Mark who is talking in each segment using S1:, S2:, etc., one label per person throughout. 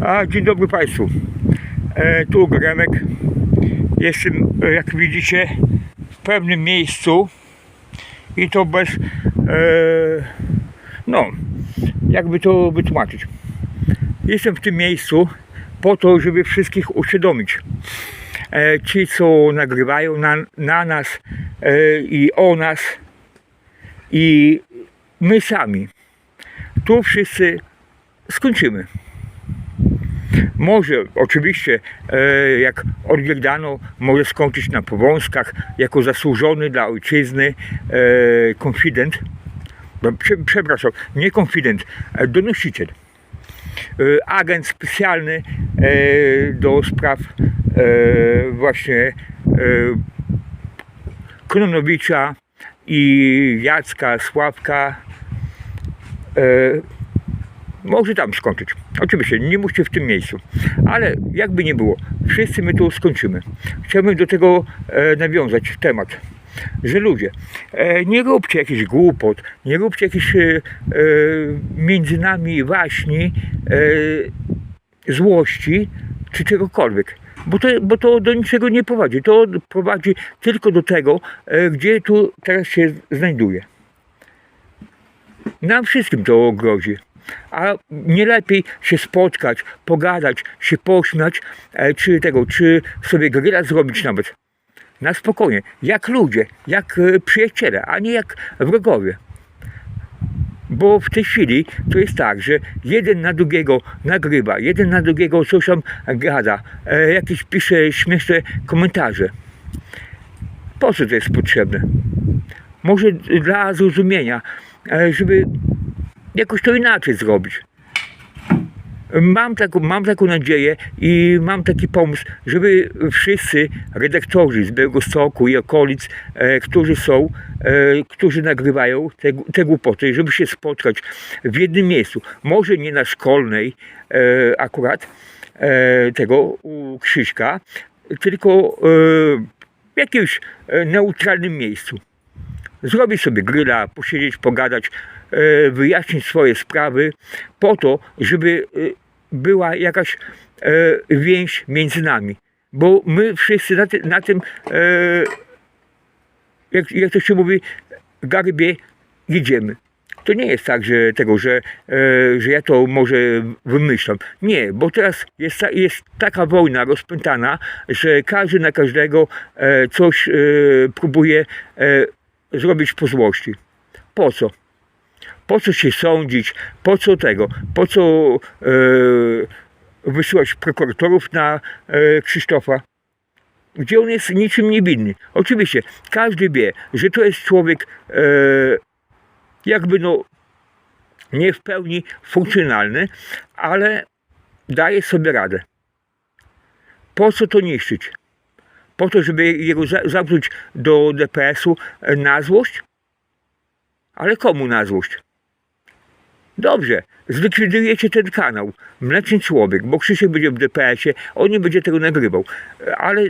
S1: A, dzień dobry Państwu. E, tu Gremek. Jestem, e, jak widzicie, w pewnym miejscu i to bez, e, no, jakby to wytłumaczyć. Jestem w tym miejscu po to, żeby wszystkich uświadomić. E, ci, co nagrywają na, na nas e, i o nas i my sami. Tu wszyscy skończymy. Może oczywiście, e, jak Orgierdano może skończyć na Powązkach jako zasłużony dla ojczyzny e, konfident, no, prze, przepraszam, nie konfident, e, donosiciel, agent specjalny do spraw właśnie Kononowicza i Jacka, Sławka, może tam skończyć. Oczywiście, nie musicie w tym miejscu. Ale jakby nie było, wszyscy my tu skończymy. Chciałbym do tego e, nawiązać temat, że ludzie, e, nie róbcie jakichś głupot, nie róbcie jakichś e, e, między nami waśni, e, złości czy czegokolwiek. Bo to, bo to do niczego nie prowadzi. To prowadzi tylko do tego, e, gdzie tu teraz się znajduję. Nam wszystkim to grozi. A nie lepiej się spotkać, pogadać, się pośmiać, e, czy tego, czy sobie grilla zrobić nawet. Na spokojnie, jak ludzie, jak e, przyjaciele, a nie jak wrogowie. Bo w tej chwili to jest tak, że jeden na drugiego nagrywa, jeden na drugiego coś tam gada, e, jakieś pisze śmieszne komentarze. Po co to jest potrzebne? Może dla zrozumienia, żeby jakoś to inaczej zrobić. Mam taką, mam taką nadzieję i mam taki pomysł, żeby wszyscy redaktorzy z Białegostoku i okolic, e, którzy są, e, którzy nagrywają te, te głupoty, żeby się spotkać w jednym miejscu. Może nie na szkolnej e, akurat e, tego u Krzyśka, tylko e, w jakimś e, neutralnym miejscu zrobić sobie gryla, posiedzieć, pogadać, wyjaśnić swoje sprawy po to, żeby e, była jakaś e, więź między nami. Bo my wszyscy na, ty, na tym, e, jak, jak to się mówi, garbie jedziemy. To nie jest tak, że tego, że, e, że ja to może wymyślam. Nie, bo teraz jest, jest taka wojna rozpętana, że każdy na każdego e, coś e, próbuje e, zrobić po złości. Po co? Po co się sądzić? Po co tego? Po co e, wysyłać prokuratorów na e, Krzysztofa? Gdzie on jest niczym niewinny. Oczywiście, każdy wie, że to jest człowiek e, jakby no nie w pełni funkcjonalny, ale daje sobie radę. Po co to niszczyć? Po to, żeby jego za- do DPS-u e, na złość? Ale komu na złość? Dobrze, zlikwidujecie ten kanał, Mleczny Człowiek, bo Krzysiek będzie w DPS-ie, on nie będzie tego nagrywał. Ale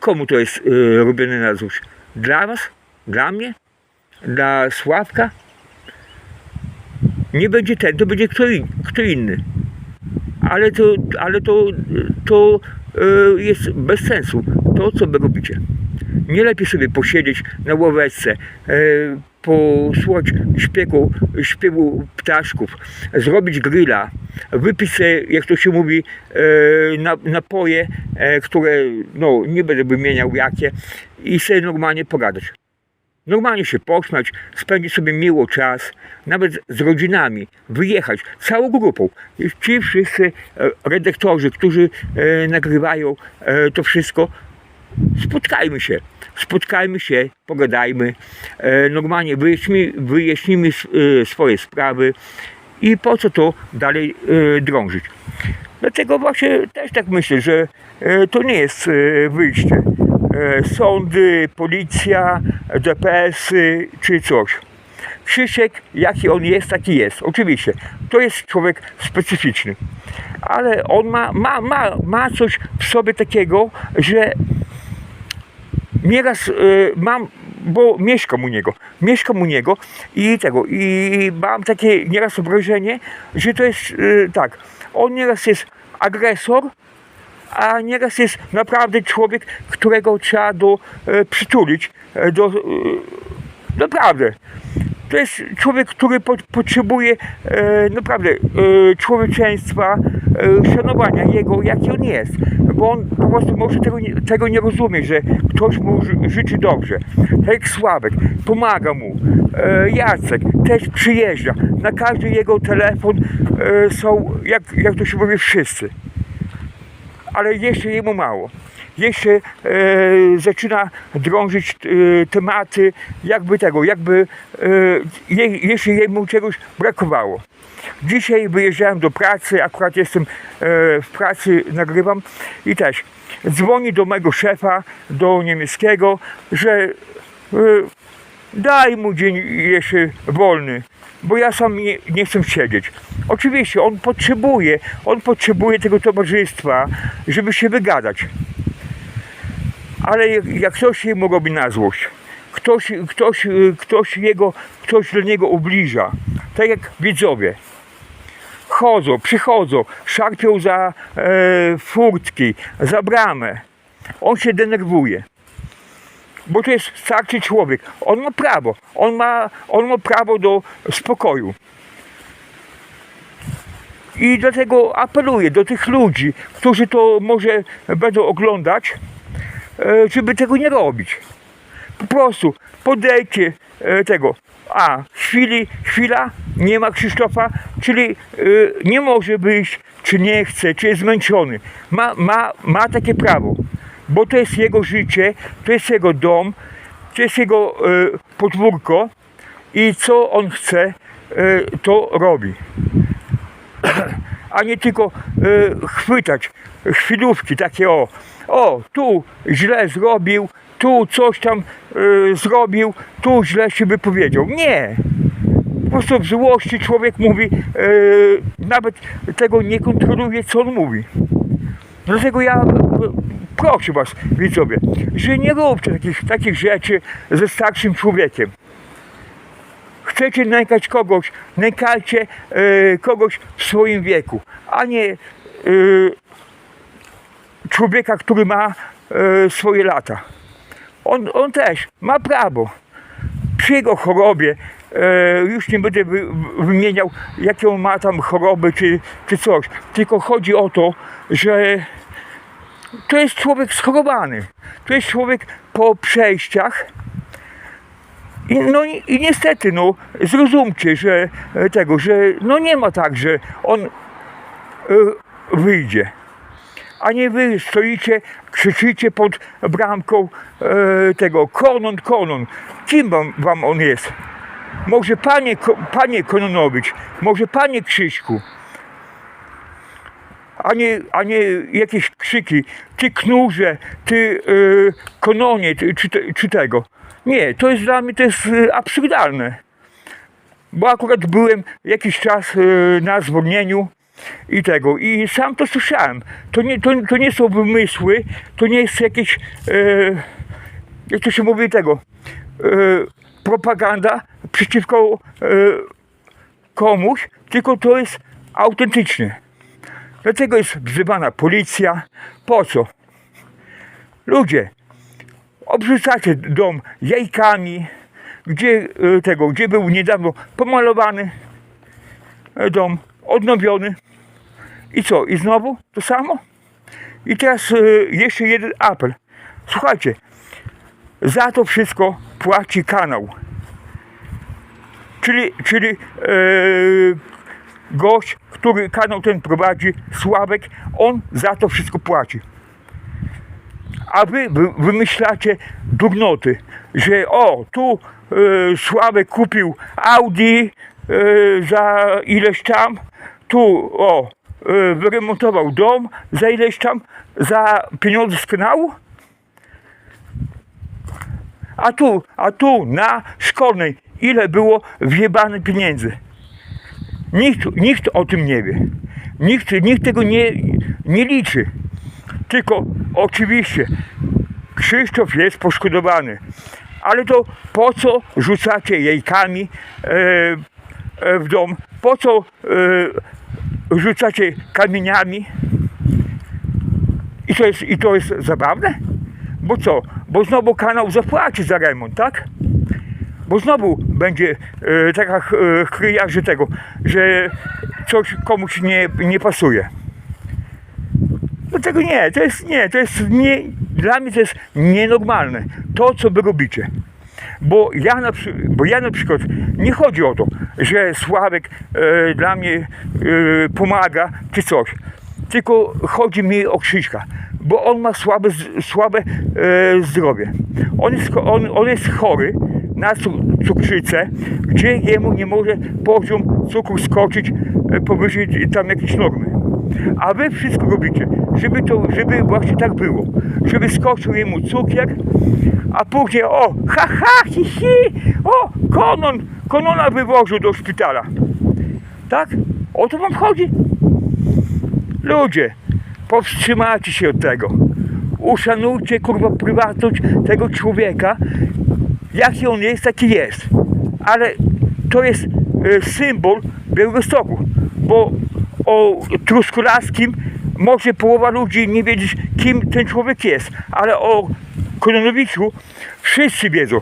S1: komu to jest e, robione na złość? Dla was? Dla mnie? Dla Sławka? Nie będzie ten, to będzie kto, in, kto inny. Ale to, ale to, to e, jest bez sensu, to co wy robicie. Nie lepiej sobie posiedzieć na ławeczce, e, posłuchać śpiewu, śpiewu ptaszków, zrobić grilla, wypić sobie, jak to się mówi, e, na, napoje, e, które, no nie będę wymieniał jakie, i sobie normalnie pogadać. Normalnie się pośmiać, spędzić sobie miło czas, nawet z rodzinami, wyjechać całą grupą. Ci wszyscy redaktorzy, którzy nagrywają to wszystko, spotkajmy się. Spotkajmy się, pogadajmy, e, normalnie wyjaśnijmy, wyjaśnijmy e, swoje sprawy i po co to dalej e, drążyć. Dlatego właśnie też tak myślę, że to nie jest wyjście. Sądy, policja, DPS-y czy coś. Krzysiek, jaki on jest, taki jest. Oczywiście, to jest człowiek specyficzny. Ale on ma, ma, ma, ma coś w sobie takiego, że nieraz y, mam, bo mieszkam u niego, mieszkam u niego i tego, i mam takie nieraz wrażenie, że to jest y, tak, on nieraz jest agresor, a nieraz jest naprawdę człowiek, którego trzeba do, e, przytulić. Do, e, naprawdę. To jest człowiek, który po, potrzebuje e, naprawdę e, człowieczeństwa, e, szanowania jego, jaki on jest. Bo on po prostu może tego nie, tego nie rozumie, że ktoś mu ży, życzy dobrze. Tak jak Sławek, pomaga mu. E, Jacek też przyjeżdża. Na każdy jego telefon e, są, jak, jak to się mówi, wszyscy ale jeszcze jemu mało. Jeszcze e, zaczyna drążyć e, tematy, jakby tego, jakby e, je, jeszcze jemu czegoś brakowało. Dzisiaj wyjeżdżałem do pracy, akurat jestem e, w pracy, nagrywam i też dzwoni do mego szefa, do niemieckiego, że e, daj mu dzień jeszcze wolny, bo ja sam nie, nie chcę siedzieć. Oczywiście on potrzebuje, on potrzebuje tego towarzystwa, żeby się wygadać. Ale jak, ktoś jemu robi na złość, ktoś, ktoś, ktoś, jego, ktoś do niego ubliża, tak jak widzowie, chodzą, przychodzą, szarpią za e, furtki, za bramę, on się denerwuje bo to jest starszy człowiek. On ma prawo. On ma, on ma prawo do spokoju. I dlatego apeluję do tych ludzi, którzy to może będą oglądać, żeby tego nie robić. Po prostu podejdźcie e, tego. A, chwili, chwila, nie ma Krzysztofa, czyli e, nie może wyjść, czy nie chce, czy jest zmęczony. Ma, ma, ma takie prawo, bo to jest jego życie, to jest jego dom, to jest jego e, podwórko i co on chce, e, to robi. A nie tylko e, chwytać chwilówki takie o, o, tu źle zrobił, tu coś tam e, zrobił, tu źle się wypowiedział. Nie. Po prostu w złości człowiek mówi, e, nawet tego nie kontroluje, co on mówi. Dlatego ja e, proszę Was, widzowie, że nie róbcie takich, takich rzeczy ze starszym człowiekiem. Chcecie nękać kogoś, nękajcie e, kogoś w swoim wieku, a nie e, człowieka, który ma e, swoje lata. On, on też ma prawo przy jego chorobie, e, już nie będę wy, wymieniał, jakie on ma tam choroby czy, czy coś, tylko chodzi o to, że to jest człowiek schorowany. To jest człowiek po przejściach. I, no i, niestety, no, zrozumcie, że tego, że no nie ma tak, że on e, wyjdzie. A nie wy stoicie, krzyczycie pod bramką e, tego konon, konon. Kim wam, wam on jest? Może panie, Ko- panie Kononowicz, może panie Krzyśku, a nie, a nie jakieś krzyki, ty knurze, ty y, kononie, ty, czy, czy tego. Nie, to jest dla mnie to jest y, absurdalne. Bo akurat byłem jakiś czas y, na zwolnieniu i tego, i sam to słyszałem. To nie, to, to nie są wymysły, to nie jest jakieś, y, jak to się mówi tego, y, propaganda przeciwko y, komuś, tylko to jest autentyczne. Dlatego jest wzywana policja. Po co? Ludzie, obrzucacie dom jajkami, gdzie e, tego, gdzie był niedawno pomalowany e, dom, odnowiony. I co? I znowu to samo? I teraz e, jeszcze jeden apel. Słuchajcie, za to wszystko płaci kanał. Czyli, czyli e, gość, który kanał ten prowadzi, Sławek, on za to wszystko płaci. A wy, wy wymyślacie durnoty, że o, tu e, Sławek kupił Audi e, za ileś tam, tu o, wyremontował dom za ileś tam, za pieniądze z kanału. A tu, a tu na szkolnej ile było wjebane pieniędzy. Nikt, nikt o tym nie wie. Nikt, nikt tego nie, nie liczy. Tylko oczywiście Krzysztof jest poszkodowany. Ale to po co rzucacie jajkami e, e, w dom? Po co e, rzucacie kamieniami? I to jest, i to jest zabawne? Bo co? Bo znowu kanał zapłaci za remont, tak? Bo znowu będzie e, taka e, chryja, że tego, że coś komuś nie, nie pasuje. Dlatego nie, to jest nie, to jest nie, dla mnie to jest nienormalne. To, co wy robicie. Bo ja na, bo ja na przykład, nie chodzi o to, że Sławek e, dla mnie e, pomaga czy coś. Tylko chodzi mi o Krzyśka, bo on ma słabe, słabe e, zdrowie. On jest, on, on jest chory na cu- cukrzycę, gdzie jemu nie może poziom cukru skoczyć e, powyżej tam jakiejś normy. A wy wszystko robicie, żeby to, żeby właśnie tak było. Żeby skoczył jemu cukier, a później o, ha, ha, hi, hi, o, konon, konona wywoził do szpitala. Tak? O to wam chodzi? Ludzie, powstrzymajcie się od tego. Uszanujcie, kurwa, prywatność tego człowieka. Jaki on jest, taki jest. Ale to jest e, symbol Białegostoku, bo o Truskolarskim może połowa ludzi nie wiedzieć, kim ten człowiek jest, ale o Kononowiczu wszyscy wiedzą.